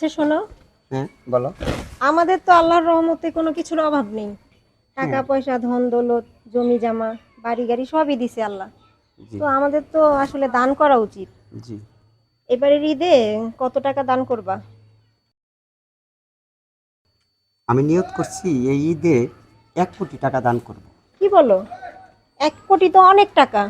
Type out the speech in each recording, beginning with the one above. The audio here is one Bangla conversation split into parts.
আচ্ছা শোনো। হ্যাঁ বলো। আমাদের তো আল্লাহর রহমতে কোনো কিছুর অভাব নেই। টাকা পয়সা ধন দৌলত জমি জামা বাড়ি গাড়ি সবই দিছে আল্লাহ। তো আমাদের তো আসলে দান করা উচিত। জি। এবারের ঈদে কত টাকা দান করবা? আমি নিয়ত করছি এই ঈদে এক কোটি টাকা দান করব। কি বলো? এক কোটি তো অনেক টাকা।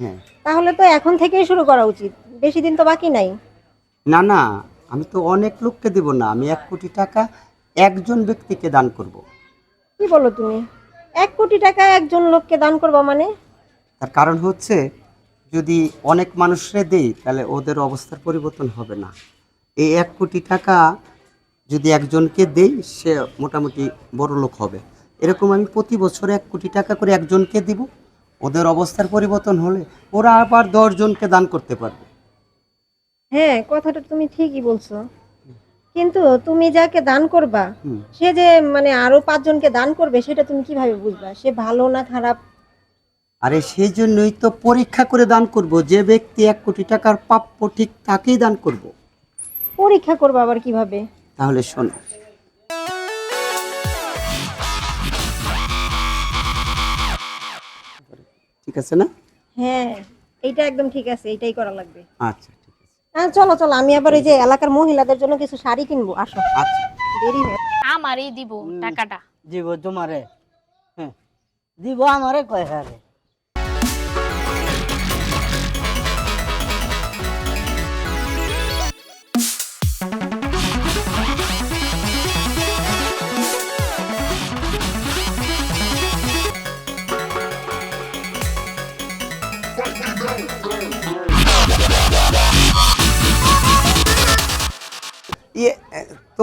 হ্যাঁ। তাহলে তো এখন থেকেই শুরু করা উচিত। বেশি দিন তো বাকি নাই। না না আমি তো অনেক লোককে দেব না আমি এক কোটি টাকা একজন ব্যক্তিকে দান করব। কি বলো তুমি? এক কোটি টাকা একজন লোককে দান করবা মানে? তার কারণ হচ্ছে যদি অনেক মানুষরে দেই তাহলে ওদের অবস্থার পরিবর্তন হবে না। এই এক কোটি টাকা যদি একজনকে দেই সে মোটামুটি বড় লোক হবে। এরকম আমি প্রতি বছর এক কোটি টাকা করে একজনকে দিব ওদের অবস্থার পরিবর্তন হলে ওরা আবার দশজনকে দান করতে পারবে। হ্যাঁ কথাটা তুমি ঠিকই বলছো। কিন্তু তুমি যাকে দান করবা সে যে মানে আরও পাঁচজনকে দান করবে সেটা তুমি কীভাবে বুঝবা? সে ভালো না খারাপ? আরে সেই জন্যই তো পরীক্ষা করে দান করব। যে ব্যক্তি এক কোটি টাকার প্রাপ্য ঠিক তাকেই দান করব। পরীক্ষা করবা আবার কীভাবে? তাহলে শোনো। ঠিক আছে না? হ্যাঁ এইটা একদম ঠিক আছে এইটাই করা লাগবে। আচ্ছা হ্যাঁ চলো চলো আমি আবার এই যে এলাকার মহিলাদের জন্য কিছু শাড়ি কিনবো আসো। আচ্ছা। দেরি হয়ে আমারই দিব টাকাটা। দিব তোমারে। হ্যাঁ দিব আমারে কয় হারে।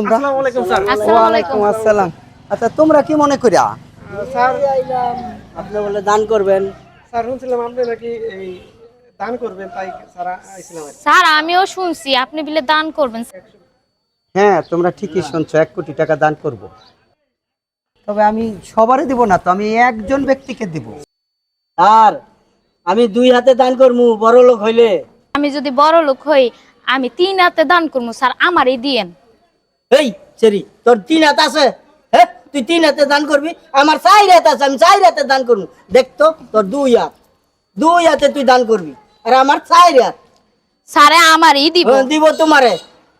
তোমরা ওয়ালাইকুম আসসালাম। আচ্ছা তোমরা কি মনে করিয়া? স্যার আপনি বলে দান করবেন। স্যার শুনছিলাম আপনি নাকি এই দান করবেন তাই আর। স্যার আমিও শুনছি। আপনি বিলে দান করবেন। হ্যাঁ তোমরা ঠিকই শুনছো এক কোটি টাকা দান করব। তবে আমি সবারই দিব না তো আমি একজন ব্যক্তিকে দিব। স্যার আমি দুই হাতে দান করমু বড় লোক হইলে। আমি যদি বড় লোক হই আমি তিন হাতে দান করব স্যার আমারই দিয়েন। এই সেরি তোর তিন হাত আছে হ্যাঁ তুই তিন হাতে দান করবি আমার চার হাত আছে আমি চার হাতে দান করব। দেখতো তোর দুই হাত দুই হাতে তুই দান করবি আর আমার চার হাত। স্যারে আমারই দিব। হ্যাঁ, দিব তোমারে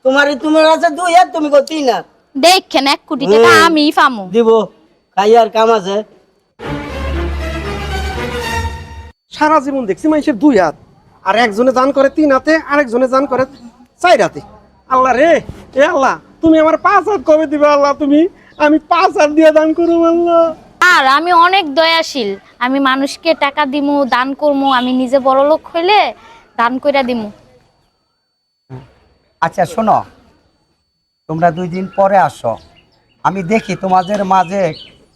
তোমারে তোমার আছে দুই হাত তুমি কো তিন হাত। দেখেন এক কোটি টাকা আমি পামু। দিব খাই আর কাম আছে। সারা জীবন দেখছি মানুষের দুই হাত আর একজনে দান করে তিন হাতে আরেকজনে দান করে চার হাতে। আল্লাহ রে এ আল্লাহ তুমি আমার পাঁচ হাত কবে দিবে আল্লাহ তুমি? আমি পাঁচ হাত দিয়ে দান করব আল্লাহ। আর আমি অনেক দয়াশীল। আমি মানুষকে টাকা দিমু দান করমু আমি নিজে বড় লোক হইলে দান কইরা দিমু। আচ্ছা শোনো তোমরা দুই দিন পরে আসো। আমি দেখি তোমাদের মাঝে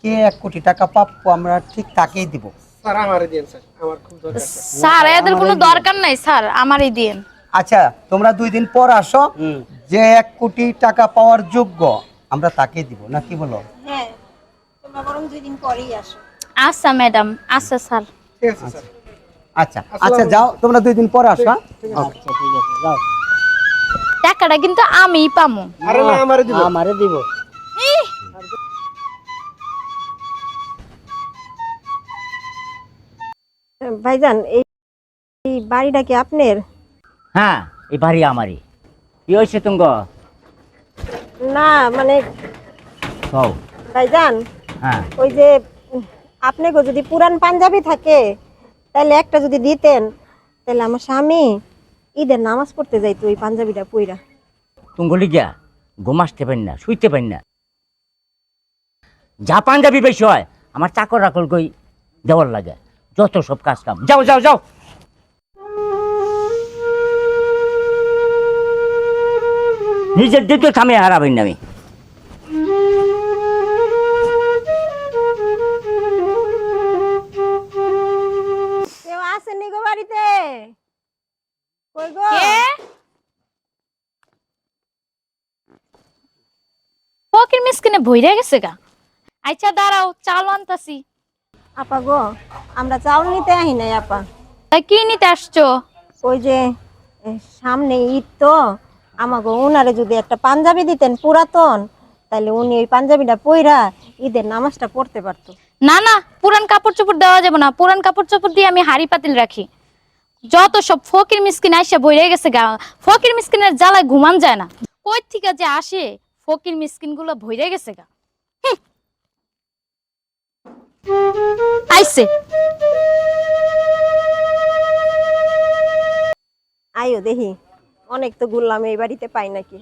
কে এক কোটি টাকা প্রাপ্য আমরা ঠিক তাকেই দিব। স্যার আমারে দিন স্যার। আমার খুব দরকার স্যার। এদের কোনো দরকার নাই স্যার আমারই দিয়েন। আচ্ছা তোমরা দুই দিন পর আসো। যে এক কোটি টাকা পাওয়ার যোগ্য আমরা তাকে দিব না কি বলো? হ্যাঁ তোমরা বরং দুই দিন পরেই আসো। আচ্ছা ম্যাডাম আচ্ছা স্যার। ঠিক আছে স্যার। আচ্ছা আচ্ছা যাও তোমরা দুই দিন পর আসো হ্যাঁ? আচ্ছা ঠিক আছে যাও। টাকাটা কিন্তু আমিই পামু। আরে না আমারে দিব। আমারে দিব। ভাইজান এই এই বাড়িটা কি আপনার? হ্যাঁ এই বাড়ি আমারই। কি হয়েছে তুঙ্গ না মানে কও। ভাইজান হ্যাঁ। ওই যে উম, আপনাকে যদি পুরান পাঞ্জাবি থাকে তাহলে একটা যদি দিতেন তাহলে আমার স্বামী ঈদের নামাজ পড়তে যাইতো ওই পাঞ্জাবিটা পইরা। তুঙ্গ লিগিয়া ঘুম আসতে পারি না শুইতে পারি না। যা পাঞ্জাবি বেশি হয় আমার চাকর রাখল কই দেওয়ার লাগে। যত সব কাজ কাম। যাও যাও যাও। নিজের দিকে থামে হারাবেন না আমি। কেউ গো বাড়িতে? কই গো? কে? ফকির মিসকিনে ভইরা গেছে গা। আচ্ছা দাঁড়াও চাল আনতাছি। আপা গো আমরা চাউল নিতে আহি নাই আপা। তাই কি নিতে আসছো? ওই যে এ, সামনে ঈদ তো। আমাকে উনারে যদি একটা পাঞ্জাবি দিতেন পুরাতন তাহলে উনি ওই পাঞ্জাবিটা পইরা ঈদের নামাজটা পড়তে পারতো। না না পুরান কাপড় চোপড় দেওয়া যাবে না। পুরান কাপড় চোপড় দিয়ে আমি হাড়ি পাতিল রাখি। যত সব ফকির মিসকিন আইসা বইরে গেছে গা ফকির মিসকিনের জ্বালায় ঘুমান যায় না। কই থেকে যে আসে ফকির মিসকিনগুলো ভইরে গেছে গা। আইছে আইও দেখি। অনেক তো ঘুরলাম এই বাড়িতে পাই নাকি?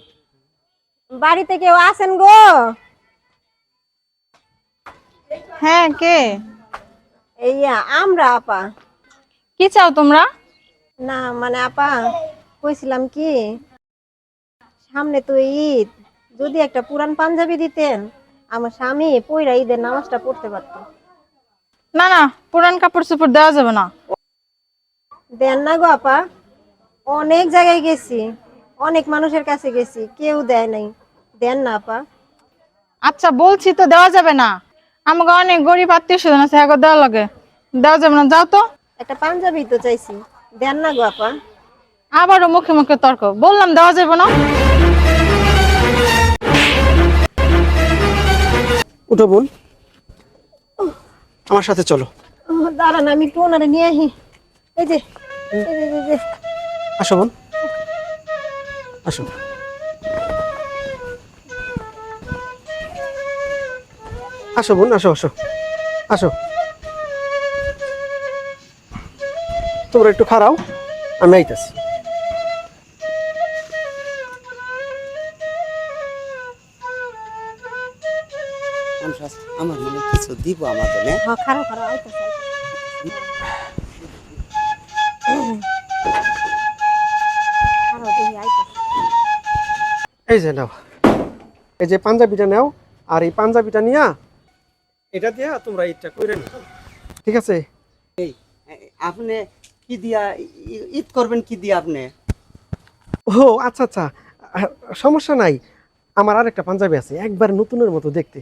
বাড়িতে কেউ আছেন গো? হ্যাঁ কে? এই আমরা আপা। কি চাও তোমরা? না মানে আপা কইছিলাম কি সামনে তো ঈদ। যদি একটা পুরান পাঞ্জাবি দিতেন আমার স্বামী পইরা ঈদের নামাজটা পড়তে পারতো। না না পুরান কাপড় চোপড় দেওয়া যাবে না। দেন না গো আপা। অনেক জায়গায় গেছি অনেক মানুষের কাছে গেছি কেউ দেয় নাই। দেন না আপা। আচ্ছা বলছি তো দেওয়া যাবে না। আমাকে অনেক গরিব আত্মীয় স্বজন আছে গো, দেওয়া লাগে। দেওয়া যাবে না যাও তো। একটা পাঞ্জাবি তো চাইছি। দেন না গো আপা। আবারও মুখে মুখে তর্ক। বললাম দেওয়া যাবে না। উঠো বোন। আমার সাথে চলো। দাঁড়ান আমি একটু ওনারে নিয়ে আহি যে এই যে, এই যে। আসো বোন। আসো। আসো বোন আসো আসো। আসো। তোমরা একটু খারাও আমি আইতাছি। আমার মনে কিছু দিব আমাদের হ্যাঁ? হ্যাঁ খারাপ খারাপ আইতাছে। এই যে নাও। এই যে পাঞ্জাবিটা নাও আর এই পাঞ্জাবিটা নিয়া এটা দিয়া তোমরা ঈদটা করে নিও। ঠিক আছে? এই, আপনি কি দিয়া ঈদ করবেন কি দিয়া আপনি? ও আচ্ছা আচ্ছা। সমস্যা নাই। আমার আরেকটা পাঞ্জাবি আছে একবার নতুনের মতো দেখতে।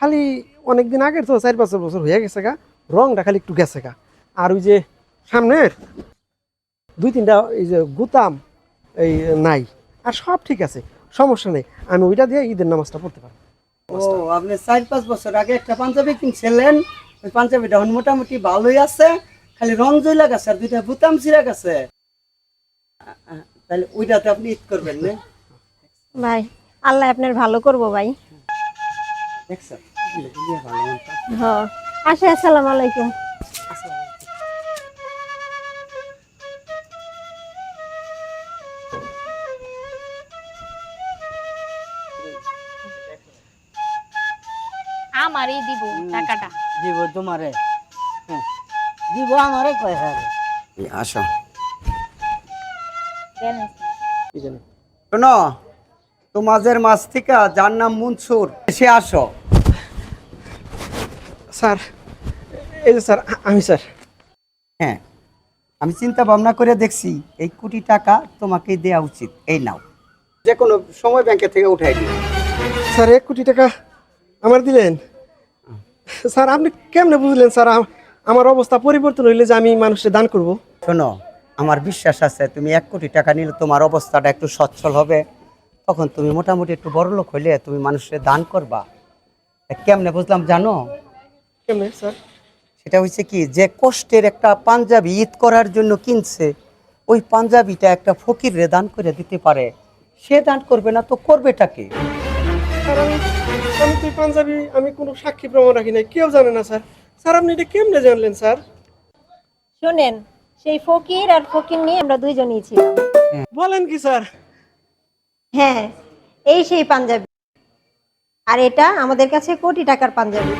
খালি অনেকদিন আগের তো চার পাঁচ বছর হয়ে গেছে গা। রংটা খালি একটু গেছে গা। আর ওই যে সামনের দুই তিনটা এই যে গুতাম এই নাই। আর সব ঠিক আছে সমস্যা নেই। আমি ওইটা দিয়ে ঈদের নামাজটা পড়তে পারি ও আপনি চার পাঁচ বছর আগে একটা পাঞ্জাবি কিনছিলেন। ওই পাঞ্জাবিটা এখন মোটামুটি ভালোই আছে খালি রং জইলা গেছে আর দুইটা বুতাম চিরা গেছে। তাহলে ওইটাতে আপনি ঈদ করবেন না? ভাই আল্লাহ আপনার ভালো করব ভাই। দেখছেন? ভালো হ্যাঁ আসে আসসালামু আলাইকুম। আমারই দিব টাকাটা। দিব তোমারে। হ্যাঁ দিব আমারে কয় হ্যাঁ রে। এই আসো। দেন। শোনো তোমাদের মাছ থেকে যার নাম মনসুর সে আসো। স্যার এই যে স্যার আমি স্যার। হ্যাঁ আমি চিন্তা ভাবনা করে দেখছি এই কোটি টাকা তোমাকে দেওয়া উচিত। এই নাও। যে কোনো সময় ব্যাংকে থেকে উঠাই দিও স্যার এক কোটি টাকা আমার দিলেন? স্যার আপনি কেমনে বুঝলেন স্যার আমার অবস্থা পরিবর্তন হইলে যে আমি মানুষকে দান করব? শোনো আমার বিশ্বাস আছে তুমি এক কোটি টাকা নিলে তোমার অবস্থাটা একটু সচ্ছল হবে। তখন তুমি মোটামুটি একটু বড় লোক হইলে তুমি মানুষের দান করবা। কেমনে বুঝলাম জানো? কেমনে স্যার? সেটা হচ্ছে কি যে কষ্টের একটা পাঞ্জাবি ঈদ করার জন্য কিনছে ওই পাঞ্জাবিটা একটা ফকিরে দান করে দিতে পারে। সে দান করবে না তো করবেটাকে স্যার আমি আমি তুই পাঞ্জাবি? আমি কোনো সাক্ষী প্রমাণ রাখি নাই। কেউ জানে না স্যার। স্যার আপনি এটা কেমনে জানলেন স্যার? শোনেন সেই ফকির আর ফকির নিয়ে আমরা দুইজনই ছিলাম। বলেন কি স্যার? হ্যাঁ এই সেই পাঞ্জাবি। আর এটা আমাদের কাছে কোটি টাকার পাঞ্জাবি।